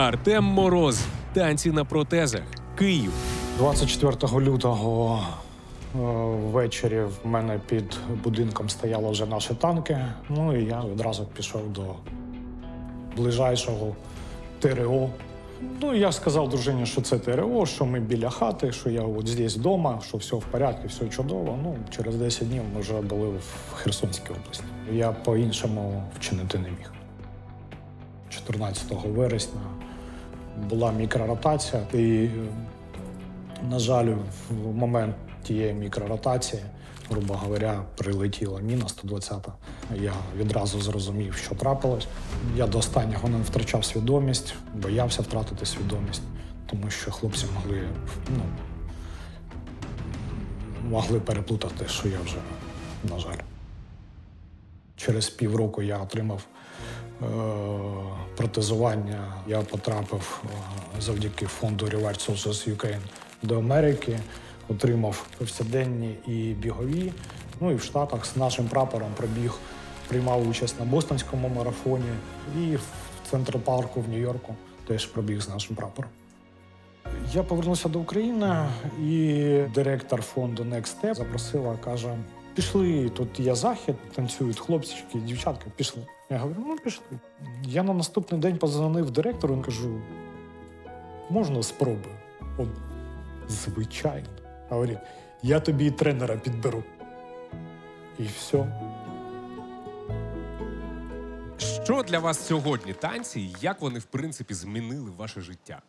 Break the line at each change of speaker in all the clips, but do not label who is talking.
Артем Мороз. Танці на протезах. Київ.
24 лютого е, ввечері в мене під будинком стояли вже наші танки. Ну і я відразу пішов до ближайшого ТРО. Ну, я сказав дружині, що це ТРО, що ми біля хати, що я от здесь вдома, що все в порядку, все чудово. Ну, через 10 днів ми вже були в Херсонській області. Я по-іншому вчинити не міг. 14 вересня була мікроротація, і на жаль, в момент тієї мікроротації, грубо говоря, прилетіла міна 120. Я відразу зрозумів, що трапилось. Я до останнього не втрачав свідомість, боявся втратити свідомість, тому що хлопці могли, ну, могли переплутати, що я вже, на жаль. Через півроку я отримав е, протезування. Я потрапив е, завдяки фонду Reward Socials Ukraine до Америки, отримав повсякденні і бігові. Ну і в Штатах з нашим прапором пробіг, приймав участь на Бостонському марафоні і в Централ парку в Нью-Йорку теж пробіг з нашим прапором. Я повернувся до України, і директор фонду Next Step запросила, каже: пішли, тут є захід, танцюють хлопчики, дівчатка, пішли. Я говорю, ну пішли. Я на наступний день позвонив директору і кажу: можна спробую? Он, звичайно. Говорить, я тобі і тренера підберу. І все.
Що для вас сьогодні танці і як вони, в принципі, змінили ваше життя?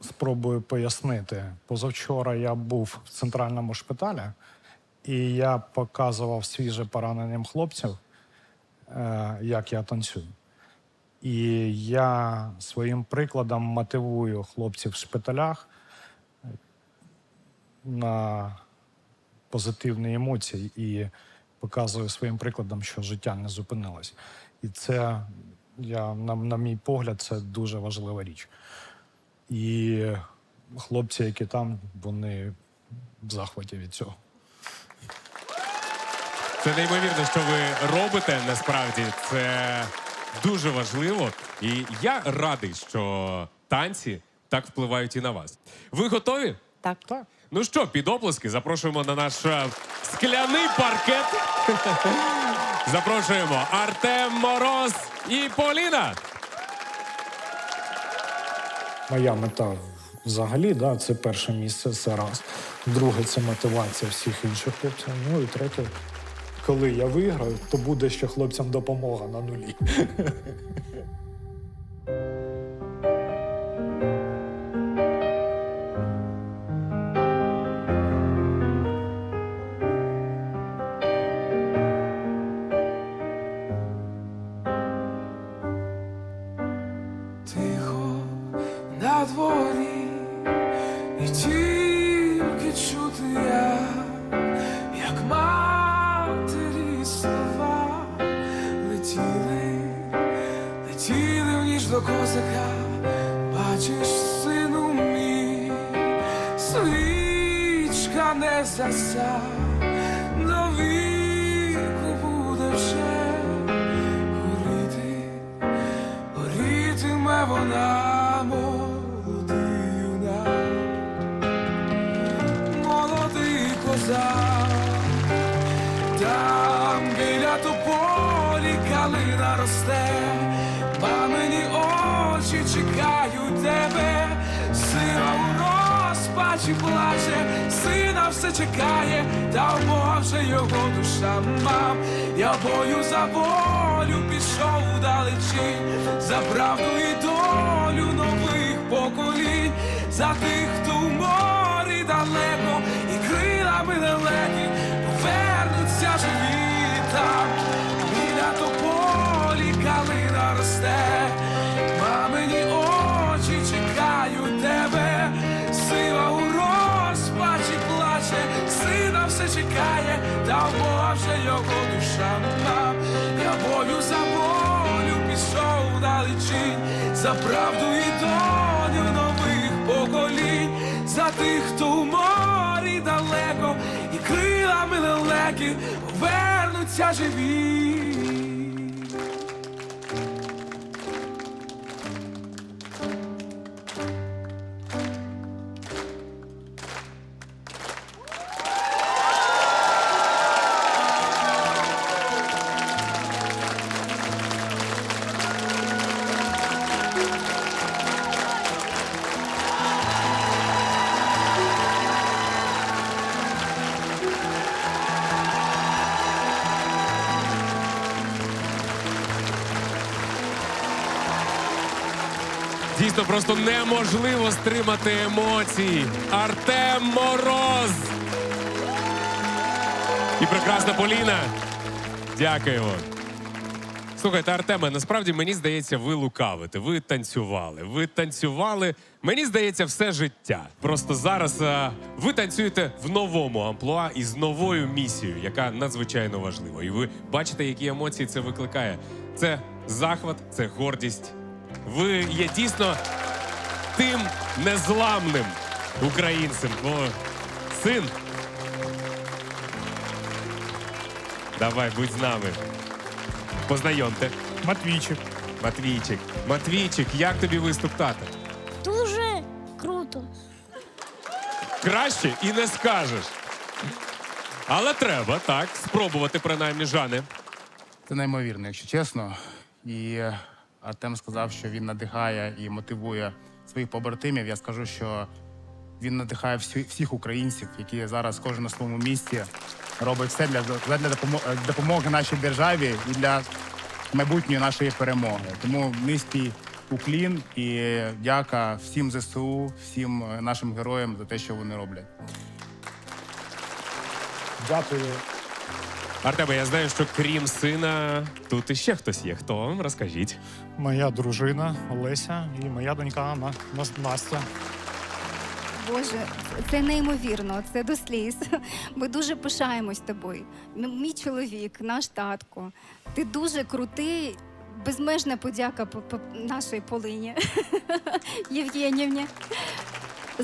Спробую пояснити. Позавчора я був в центральному шпиталі, і я показував свіже пораненим хлопців, е, як я танцюю. І я своїм прикладом мотивую хлопців в шпиталях е, на позитивні емоції і показую своїм прикладом, що життя не зупинилось. І це, я, на, на мій погляд, це дуже важлива річ. І хлопці, які там, вони в захваті від цього.
Це неймовірно, що ви робите. Насправді це дуже важливо. І я радий, що танці так впливають і на вас. Ви готові?
Так.
Так.
Ну що, під оплески запрошуємо на наш е, скляний паркет. Запрошуємо Артем Мороз і Поліна.
Моя мета взагалі, да, це перше місце, це раз. Друге, це мотивація всіх інших хлопців. Ну і третє, коли я виграю, то буде ще хлопцям допомога на нулі.
Тихо на дворі, до козака, бачиш, сину мій, свічка не заса, до віку буде вже горіти. Горітиме вона молодий молодий козак, розпачі плаче, сина все чекає, та в його душа мам. Я бою за волю пішов удалечінь, за правду і долю нових поколінь, за тих, хто в морі далеко, і крилами далекі Я за волю пішов далечінь, за правду і долю нових поколінь, за тих, хто в морі далеко, і крилами лелеки повернуться живі.
Дійсно, просто неможливо стримати емоції. Артем Мороз. І прекрасна Поліна. Дякуємо. Слухайте, Артеме, насправді мені здається, ви лукавите. Ви танцювали. Ви танцювали. Мені здається, все життя. Просто зараз а, ви танцюєте в новому амплуа і з новою місією, яка надзвичайно важлива. І ви бачите, які емоції це викликає. Це захват, це гордість. Ви є дійсно тим незламним українцем. Бо син. Давай, будь з нами. Познайомте.
Матвійчик.
Матвійчик. Матвійчик, як тобі виступ тата?
Дуже круто.
Краще і не скажеш. Але треба, так, спробувати принаймні Жане.
Це неймовірно, якщо чесно. І Артем сказав, що він надихає і мотивує своїх побратимів. Я скажу, що він надихає всі, всіх українців, які зараз кожен на своєму місці робить все для, для допомоги нашій державі і для майбутньої нашої перемоги. Тому низький уклін і дяка всім ЗСУ, всім е, нашим героям за те, що вони роблять.
Дякую.
Артеме, я знаю, що крім сина, тут іще хтось є. Хто? Розкажіть.
Моя дружина Олеся і моя донька Анна Нас- Настя.
Боже, це неймовірно, це до сліз. Ми дуже пишаємось тобою. Ну, Мій чоловік, наш татко. Ти дуже крутий. Безмежна подяка по- по- нашій Полині Євгенівні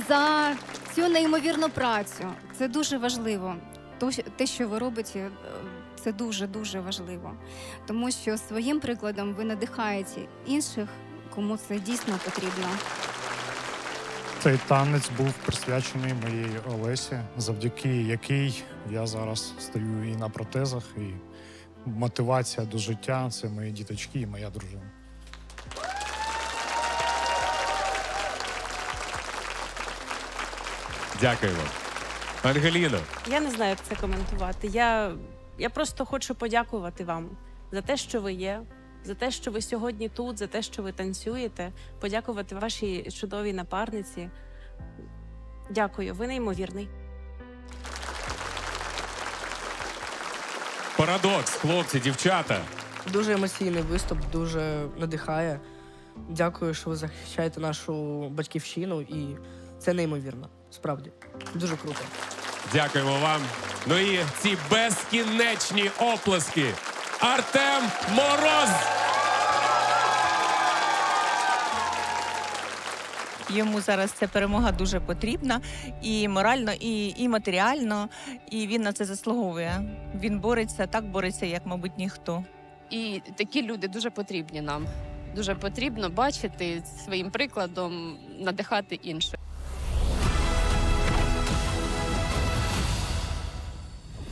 за цю неймовірну працю. Це дуже важливо. То, Те, що ви робите, е, це дуже дуже важливо. Тому що своїм прикладом ви надихаєте інших, кому це дійсно потрібно.
Цей танець був присвячений моїй Олесі, завдяки якій я зараз стою і на протезах, і мотивація до життя це мої діточки і моя дружина.
Дякуємо. Ангеліно,
Я не знаю, як це коментувати. Я, я просто хочу подякувати вам за те, що ви є, за те, що ви сьогодні тут, за те, що ви танцюєте. Подякувати вашій чудовій напарниці. Дякую, ви неймовірний.
парадокс, хлопці, дівчата.
Дуже емоційний виступ, дуже надихає. Дякую, що ви захищаєте нашу батьківщину, і це неймовірно. Справді дуже круто.
Дякуємо вам. Ну і ці безкінечні оплески. Артем Мороз.
Йому зараз ця перемога дуже потрібна і морально, і, і матеріально, і він на це заслуговує. Він бореться, так бореться, як, мабуть, ніхто.
І такі люди дуже потрібні нам. Дуже потрібно бачити своїм прикладом надихати інших.